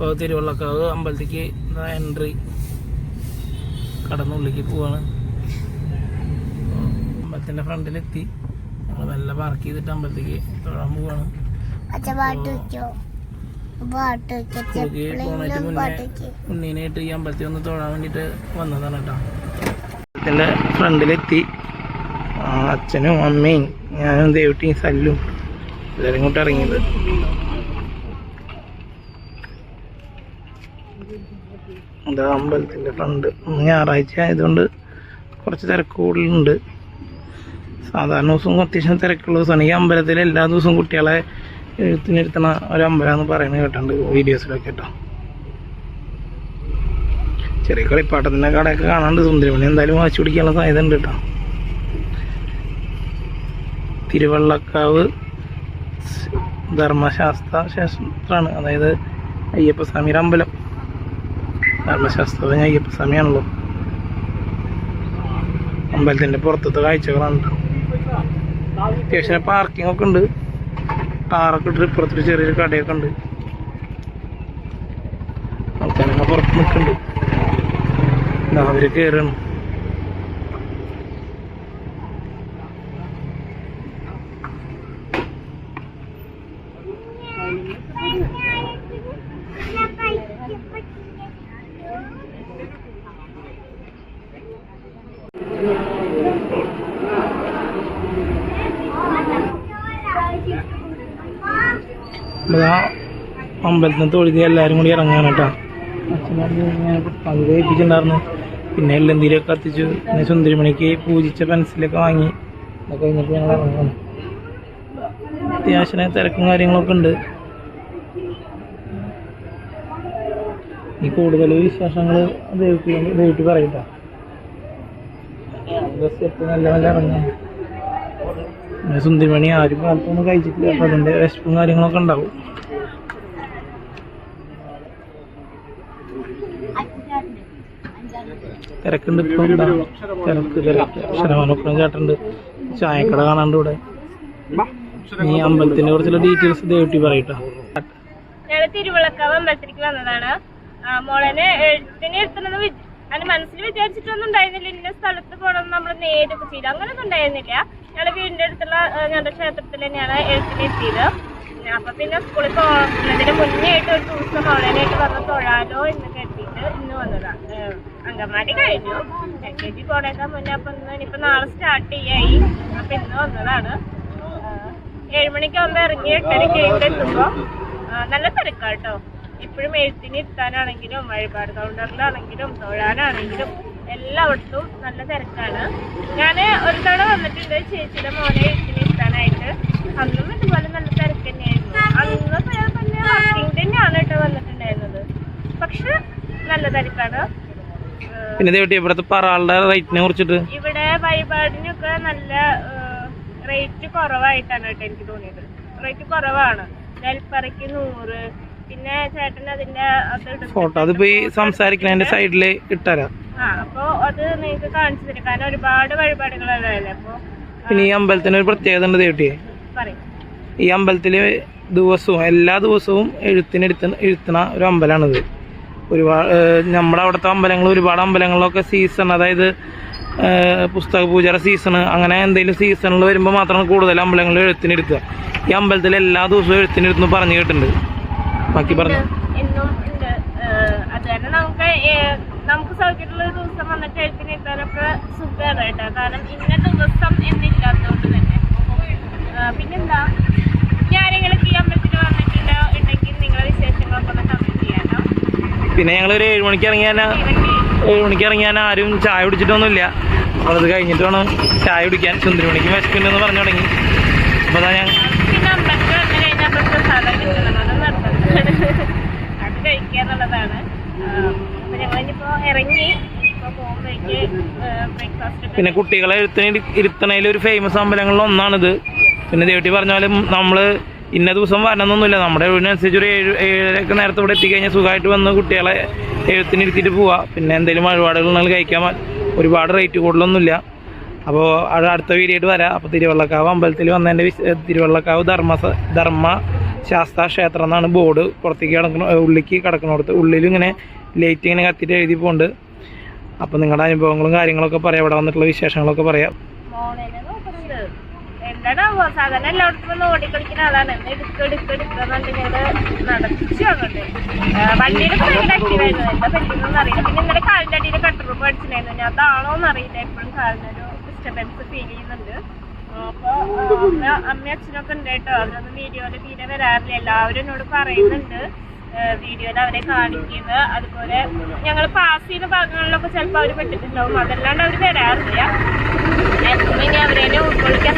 ഇപ്പോൾ തിരുവള്ളക്കാവ് അമ്പലത്തേക്ക് എൻട്രി കടന്നുള്ളിലേക്ക് പോവാണ്. അമ്പലത്തിന്റെ ഫ്രണ്ടിലെത്തി. നമ്മൾ നല്ല പാർക്ക് ചെയ്തിട്ട് അമ്പലത്തേക്ക് തൊഴാൻ പോവാണ്. മുന്നേ ഉണ്ണീനായിട്ട് ഈ അമ്പലത്തിൽ ഒന്ന് തൊഴാൻ വേണ്ടിയിട്ട് വന്നതാണ് കേട്ടോ. അമ്പലത്തിന്റെ ഫ്രണ്ടിലെത്തി. അച്ഛനും അമ്മയും ഞാനും ദേവട്ടിയും സല്ലും എല്ലാവരും ഇങ്ങോട്ട് ഇറങ്ങിയത്. എന്താ അമ്പലത്തിന്റെ ഫ്രണ്ട് ഞായറാഴ്ച ആയതുകൊണ്ട് കുറച്ച് തിരക്ക് സാധാരണ ദിവസവും അത്യാവശ്യം തിരക്കുള്ള ദിവസമാണ്. ഈ അമ്പലത്തിൽ എല്ലാ ദിവസവും കുട്ടികളെ എഴുത്തിനിരുത്തണ ഒരു അമ്പലമെന്ന് പറയുന്നത് കേട്ടിട്ടുണ്ട് വീഡിയോസിലൊക്കെ കേട്ടോ. ചെറിയ കളിപ്പാട്ടത്തിന്റെ കടയൊക്കെ കാണാണ്ട് സുന്ദരമണി എന്തായാലും വാശി പിടിക്കാനുള്ള സാധ്യത ഉണ്ട് കേട്ടോ. തിരുവള്ളക്കാവ് ധർമ്മശാസ്ത്ര ക്ഷേത്രമാണ്. അതായത് അയ്യപ്പസ്വാമിയുടെ അമ്പലം. ധർമ്മശാസ്ത്ര അയ്യപ്പസ്വാമിയാണല്ലോ അമ്പലത്തിന്റെ പുറത്തത്തെ കാഴ്ചകളാണ്. അത്യാവശ്യം പാർക്കിംഗ് ഒക്കെ ഉണ്ട്. കാറൊക്കെ ഇട്ടിട്ട് ഇപ്പുറത്തൊരു ചെറിയൊരു കടയൊക്കെ ഉണ്ട്. ആൾക്കാരൊക്കെ പുറത്ത് നിൽക്കുന്നുണ്ട്. ഇതാ ഇതാ അമ്പലത്തിന് തൊഴുതി എല്ലാവരും കൂടി ഇറങ്ങാൻ കേട്ടോ. പങ്ക് ഏൽപ്പിച്ചിട്ടുണ്ടായിരുന്നു. പിന്നെ എല്ലെന്തിരിയൊക്കെ കത്തിച്ചു. പിന്നെ സുന്ദരിമണിക്ക് പൂജിച്ച പെൻസിലൊക്കെ വാങ്ങി. അതൊക്കെ കഴിഞ്ഞിട്ട് ഞങ്ങൾ ഇറങ്ങാണ് അത്യാവശ്യം തിരക്കും കാര്യങ്ങളൊക്കെ ഉണ്ട്. ഈ കൂടുതൽ വിശേഷങ്ങൾ ദൈവത്തിൽ ദൈവത്തിൽ പറയട്ടോ. ബസ് എപ്പോൾ നല്ല നല്ല ഇറങ്ങാം. പിന്നെ സുന്ദരിമണി ആരും കാലത്തൊന്നും കഴിച്ചിട്ടില്ല. അപ്പൊ അതിന്റെ വിശപ്പും കാര്യങ്ങളൊക്കെ ഉണ്ടാവും. തിരക്കുണ്ട് ഇപ്പൊ. തിരക്ക് തിരക്ക്. ശരവനൊപ്പം ചേട്ടുണ്ട് ചായക്കട കാണാണ്ട് ഇവിടെ. ഈ അമ്പലത്തിന്റെ കുറിച്ചുള്ള ഡീറ്റെയിൽസ് ദേവട്ടി പറയട്ടോ. ഞങ്ങൾ തിരുവിളക്കാവ് അമ്പലത്തിലേക്ക് വന്നതാണ്. മോളനെ മനസ്സിൽ വിചാരിച്ചിട്ടൊന്നും ഉണ്ടായിരുന്നില്ല. ഇന്ന സ്ഥലത്ത് പോണം നമ്മൾ നേരൊക്കെ ചെയ്തു. അങ്ങനെയൊന്നും ഉണ്ടായിരുന്നില്ല. ഞങ്ങൾ വീടിന്റെ അടുത്തുള്ള ഞങ്ങളുടെ ക്ഷേത്രത്തിൽ തന്നെയാണ് പിന്നെ അപ്പൊ പിന്നെ സ്കൂളിൽ പോകുന്നതിന് മുന്നേ ആയിട്ട് ഒരു ദിവസം മോളനായിട്ട് വന്ന് തൊഴാലോ എന്ന് കരുതിയിട്ട് ഇന്ന് വന്നതാണ് അങ്കമാലി കഴിഞ്ഞു. എൽ കെ ജി പോണേക്കാൻ മുന്നേ അപ്പൊ ഇന്ന് ഇനിയിപ്പോ നാളെ സ്റ്റാർട്ട് ചെയ്യായി. അപ്പൊ ഇന്ന് വന്നതാണ്. ഏഴുമണിക്കാകുമ്പോ ഇറങ്ങി എട്ടരക്ക് എത്തുമ്പോ. നല്ല തിരക്കാട്ടോ ഇപ്പോഴും എഴുത്തിന് കൗണ്ടറിൽ വഴിപാട് കൗണ്ടറിലാണെങ്കിലും തൊഴാനാണെങ്കിലും എല്ലായിടത്തും നല്ല തിരക്കാണ്. ഞാൻ ഒരു തവണ വന്നിട്ടുണ്ട് ചേച്ചിയുടെ മോനെ എഴുത്തിന് എത്താനായിട്ട് അന്നും ഇതുപോലെ നല്ല തിരക്ക് തന്നെയായിരുന്നു. അന്ന് തന്നെ വർക്കിംഗ് തന്നെയാണ് കേട്ടോ വന്നിട്ടുണ്ടായിരുന്നത്. പക്ഷെ നല്ല തിരക്കാണ്. പിന്നെ ഇവിടുത്തെ പറകളുടെ റേറ്റിനെ കുറിച്ചിട്ട്? ഇവിടെ വഴിപാടിനൊക്കെ നല്ല റേറ്റ് കുറവായിട്ടാണ് കേട്ടോ എനിക്ക് തോന്നിയത്. റേറ്റ് കുറവാണ്. നെൽപ്പറയ്ക്ക് നൂറ് പിന്നെ ചേട്ടൻ അതിന്റെ ഫോട്ടോ അതിപ്പോ ഈ സംസാരിക്കുന്നതിന്റെ സൈഡിൽ ഇട്ടരാം? ആ അപ്പൊ അത് നിങ്ങക്ക് കാണിച്ചു തരും. കാരണം ഒരുപാട് വഴിപാടുകളല്ലേ അപ്പൊ പിന്നെ ഈ അമ്പലത്തിന് ഒരു പ്രത്യേകത ഉണ്ട് ദേവിട്ടിയെ പറയും. ഈ അമ്പലത്തിൽ ദിവസവും എല്ലാ ദിവസവും എഴുത്തിനെടുത്ത് എഴുത്തണ ഒരു അമ്പലമാണിത് ഒരുപാട് നമ്മുടെ അവിടുത്തെ അമ്പലങ്ങൾ ഒരുപാട് അമ്പലങ്ങളിലൊക്കെ സീസൺ അതായത് പുസ്തക പൂജയുടെ സീസൺ അങ്ങനെ എന്തെങ്കിലും സീസണിൽ വരുമ്പോൾ മാത്രമാണ് കൂടുതൽ അമ്പലങ്ങളിൽ എഴുത്തിനെടുക്കുക ഈ അമ്പലത്തിൽ എല്ലാ ദിവസവും എഴുത്തിനെടുത്തു പറഞ്ഞു കേട്ടിട്ടുണ്ട്. ബാക്കി പറഞ്ഞു. എന്നും ഉണ്ട്. ഏഹ് അത് തന്നെ നമുക്ക് ഏഹ് നമുക്ക് സൗകര്യമുള്ള ദിവസം വന്നിട്ട് എഴുത്തിന് എത്താനൊക്കെ സുഖമാണ് കേട്ടോ. കാരണം ഇന്ന ദിവസം എന്നില്ലാത്തതുകൊണ്ട് തന്നെ. ഏഹ് പിന്നെന്താ? ഇനി ആരെങ്കിലും ഈ അമ്പലത്തിൽ വന്നിട്ടുണ്ടോ? ഉണ്ടെങ്കിൽ നിങ്ങളെ വിശേഷങ്ങളൊക്കെ ഒന്ന് കമന്റ് ചെയ്യാട്ടോ പിന്നെ ഞങ്ങൾ ഒരു ഏഴ് മണിക്ക് ഇറങ്ങിയാൽ ഏഴ് മണിക്ക്? ഇറങ്ങിയാൽ ആരും ചായ കുടിച്ചിട്ടൊന്നുമില്ല. അപ്പോൾ അത് കഴിഞ്ഞിട്ട് വേണം ചായ കുടിക്കാൻ. സുന്ദരി മണിക്ക് വിശക്കുണ്ടെന്ന് പറഞ്ഞു തുടങ്ങി. അപ്പോൾ അതാ ഞാൻ പിന്നെ അമ്പലത്തിൽ വന്നു കഴിഞ്ഞാൽ അപ്പോൾ അത് അത് അപ്പൊ ഞങ്ങളിപ്പോ ഇറങ്ങി പിന്നെ കുട്ടികളെ എഴുത്തിന് ഇരുത്തണയിൽ ഒരു ഫേമസ് അമ്പലങ്ങളിൽ ഒന്നാണിത്. പിന്നെ ദേവട്ടി പറഞ്ഞാലും നമ്മൾ ഇന്ന ദിവസം വരണമെന്നൊന്നുമില്ല. നമ്മുടെ ഒഴിവിനനുസരിച്ച് ഒരു ഏഴ് ഏഴരൊക്കെ നേരത്തെ ഇവിടെ എത്തിക്കഴിഞ്ഞാൽ സുഖമായിട്ട് വന്ന് കുട്ടികളെ എഴുത്തിന് ഇരുത്തിയിട്ട് പോവാം. പിന്നെ എന്തെങ്കിലും വഴിപാടുകൾ കഴിക്കാൻ ഒരുപാട് റേറ്റ് കൂടുതലൊന്നുമില്ല. അപ്പോൾ അടുത്ത വീഡിയോ ആയിട്ട് വരാം. അപ്പോൾ തിരുവള്ളക്കാവ് അമ്പലത്തിൽ വന്നതിന്റെ തിരുവള്ളക്കാവ് ധർമ്മ ധർമ്മ ശാസ്താ ക്ഷേത്രം എന്നാണ് ബോർഡ് പുറത്തേക്ക് കിടക്കണ ഉള്ളിലേക്ക് കിടക്കണോടത്ത്. ഉള്ളിലും ഇങ്ങനെ ലൈറ്റ് ഇങ്ങനെ കത്തിയിട്ട് എഴുതി പോകുന്നുണ്ട് അപ്പോൾ നിങ്ങളുടെ അനുഭവങ്ങളും കാര്യങ്ങളൊക്കെ പറയാം. ഇവിടെ വന്നിട്ടുള്ള വിശേഷങ്ങളൊക്കെ പറയാം. എന്താണാവോ സാധാരണ അറിയില്ല. പിന്നെ അടിച്ചിട്ടുണ്ടായിരുന്നു. ഞാൻ അതാണോ എപ്പോഴും കാലിനൊരു ഡിസ്റ്റർബൻസ് ഫീൽ ചെയ്യുന്നുണ്ട്. അപ്പോൾ അമ്മ അമ്മ അച്ഛനൊക്കെ ഉണ്ട് കേട്ടോ. അവരൊന്നും വീഡിയോയിൽ തീരെ വരാറില്ല. എല്ലാവരും എന്നോട് പറയുന്നുണ്ട്. വീഡിയോയിൽ അവരെ കാണിക്കുന്നത്. അതുപോലെ ഞങ്ങൾ പാസ് ചെയ്യുന്ന ഭാഗങ്ങളിലൊക്കെ ചിലപ്പോൾ അവർ പെട്ടിട്ടുണ്ടാവും. അതല്ലാണ്ട് അവർ വരാറില്ല. മാക്സിമം ഇനി അവരെ ഉൾക്കൊള്ളിക്കാൻ